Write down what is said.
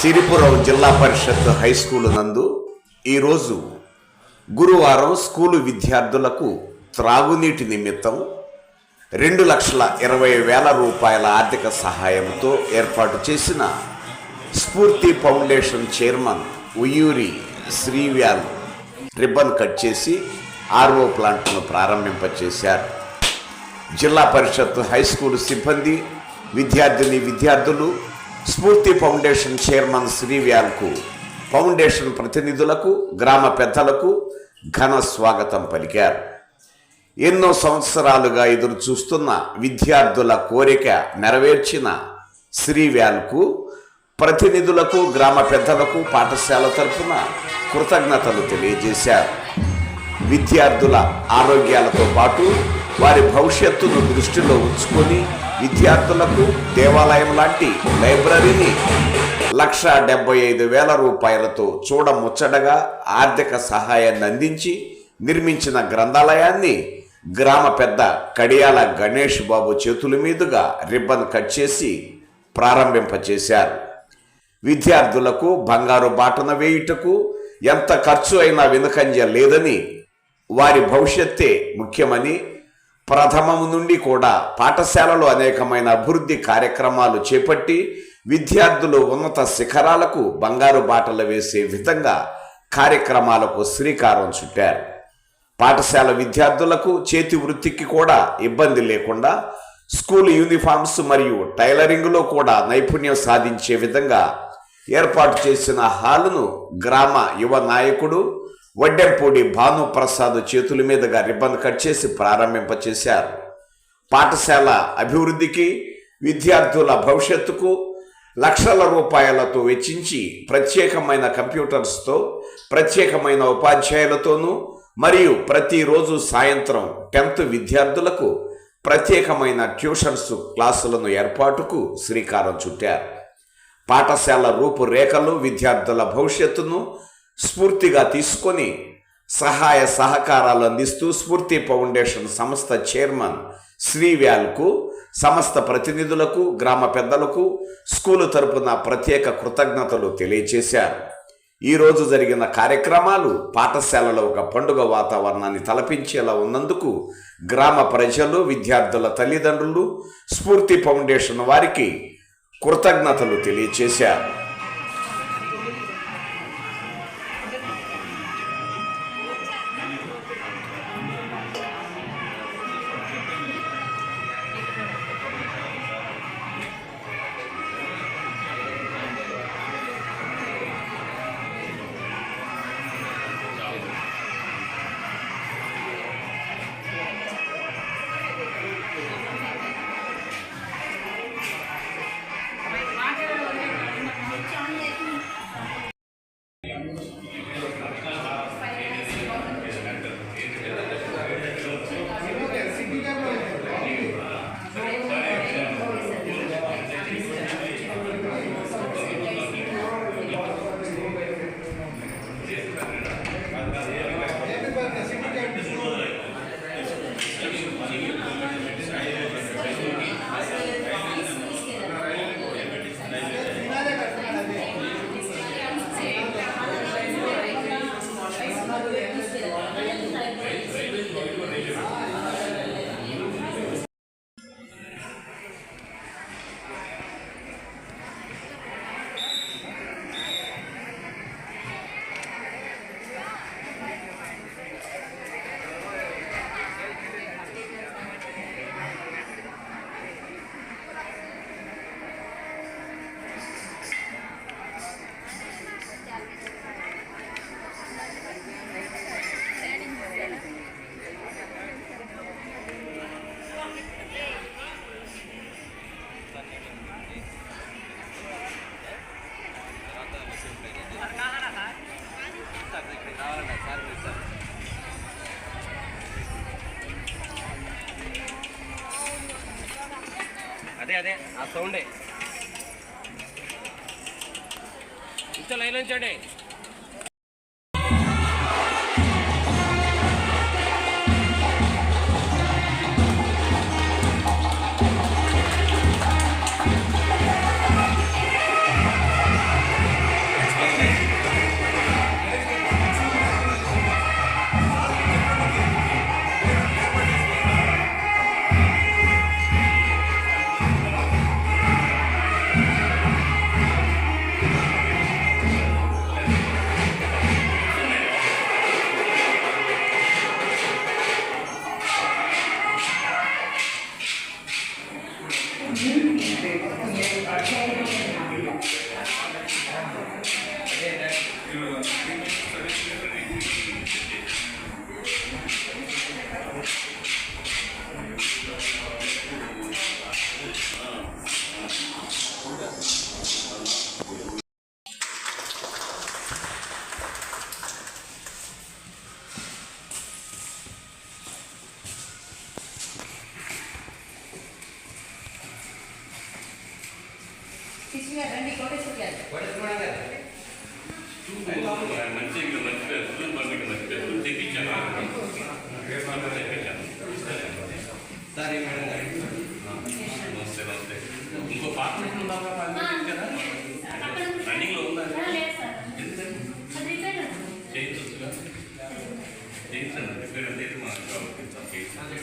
సిరిపురం జిల్లా పరిషత్ high school నందు ఈరోజు గురువారం స్కూలు విద్యార్థులకు త్రాగునీటి నిమిత్తం రెండు లక్షల ఇరవై వేల రూపాయల ఆర్థిక సహాయంతో ఏర్పాటు చేసిన Spoorthi foundation chairman Uyyuri Srivyal ribbon cut చేసి ఆర్ఓ ప్లాంట్ను ప్రారంభింపచేశారు. జిల్లా పరిషత్ హై స్కూల్ సిబ్బంది విద్యార్థిని విద్యార్థులు స్ఫూర్తి ఫౌండేషన్ చైర్మన్ శ్రీవ్యాల్కు ఫౌండేషన్ ప్రతినిధులకు గ్రామ పెద్దలకు ఘన స్వాగతం పలికారు. ఎన్నో సంవత్సరాలుగా ఎదురు చూస్తున్న విద్యార్థుల కోరిక నెరవేర్చిన శ్రీవ్యాల్కు ప్రతినిధులకు గ్రామ పెద్దలకు పాఠశాల తరఫున కృతజ్ఞతలు తెలియజేశారు. విద్యార్థుల ఆరోగ్యాలతో పాటు వారి భవిష్యత్తును దృష్టిలో ఉంచుకొని విద్యార్థులకు దేవాలయం లాంటి లైబ్రరీని లక్ష డెబ్బై ఐదు వేల రూపాయలతో చూడముచ్చటగా ఆర్థిక సహాయాన్ని అందించి నిర్మించిన గ్రంథాలయాన్ని గ్రామ పెద్ద కడియాల గణేష్ బాబు చేతుల మీదుగా రిబ్బన్ కట్ చేసి ప్రారంభింపచేశారు. విద్యార్థులకు బంగారు బాటన వేయుటకు ఎంత ఖర్చు అయినా వెనుకంజ లేదని వారి భవిష్యత్తే ముఖ్యమని ప్రథమము నుండి కూడా పాఠశాలలో అనేకమైన అభివృద్ధి కార్యక్రమాలు చేపట్టి విద్యార్థులు ఉన్నత శిఖరాలకు బంగారు బాటలు వేసే విధంగా కార్యక్రమాలకు శ్రీకారం చుట్టారు. పాఠశాల విద్యార్థులకు చేతి వృత్తికి కూడా ఇబ్బంది లేకుండా స్కూల్ యూనిఫామ్స్ మరియు టైలరింగ్లో కూడా నైపుణ్యం సాధించే విధంగా ఏర్పాటు చేసిన హాలును గ్రామ యువ నాయకుడు వడ్డెంపూడి భానుప్రసాద్ చేతుల మీదుగా రిబ్బన్ కట్ చేసి ప్రారంభింపచేశారు. పాఠశాల అభివృద్ధికి విద్యార్థుల భవిష్యత్తుకు లక్షల రూపాయలతో వెచ్చించి ప్రత్యేకమైన కంప్యూటర్స్తో ప్రత్యేకమైన ఉపాధ్యాయులతోనూ మరియు ప్రతిరోజు సాయంత్రం టెన్త్ విద్యార్థులకు ప్రత్యేకమైన ట్యూషన్స్ క్లాసులను ఏర్పాటుకు శ్రీకారం చుట్టారు. పాఠశాల రూపురేఖలు విద్యార్థుల భవిష్యత్తును స్ఫూర్తిగా తీసుకొని సహాయ సహకారాలు అందిస్తూ స్ఫూర్తి ఫౌండేషన్ సంస్థ చైర్మన్ శ్రీవ్యాల్కు సమస్త ప్రతినిధులకు గ్రామ పెద్దలకు స్కూలు తరపున ప్రత్యేక కృతజ్ఞతలు తెలియచేశారు. ఈరోజు జరిగిన కార్యక్రమాలు పాఠశాలలో ఒక పండుగ వాతావరణాన్ని తలపించేలా ఉన్నందుకు గ్రామ ప్రజలు విద్యార్థుల తల్లిదండ్రులు స్ఫూర్తి ఫౌండేషన్ వారికి కృతజ్ఞతలు తెలియచేశారు. అదే అదే ఆ సౌండే ఇంత లైన్ ఉంచండి. శిశు గారు రండి కోటేశ్వర గారు మంచి ఇంకా మంచి పేరు స్కూల్ పంపిణీ మంచి పేరు తెప్పించాను తెప్పించాను సరే మేడం గారు నమస్తే నమస్తే ఇంకో పాత ఉందా కదా రన్నింగ్ లో ఉందా చేయించవచ్చుగా చేయించండి రిపేర్ అంటే మా చేయించాలి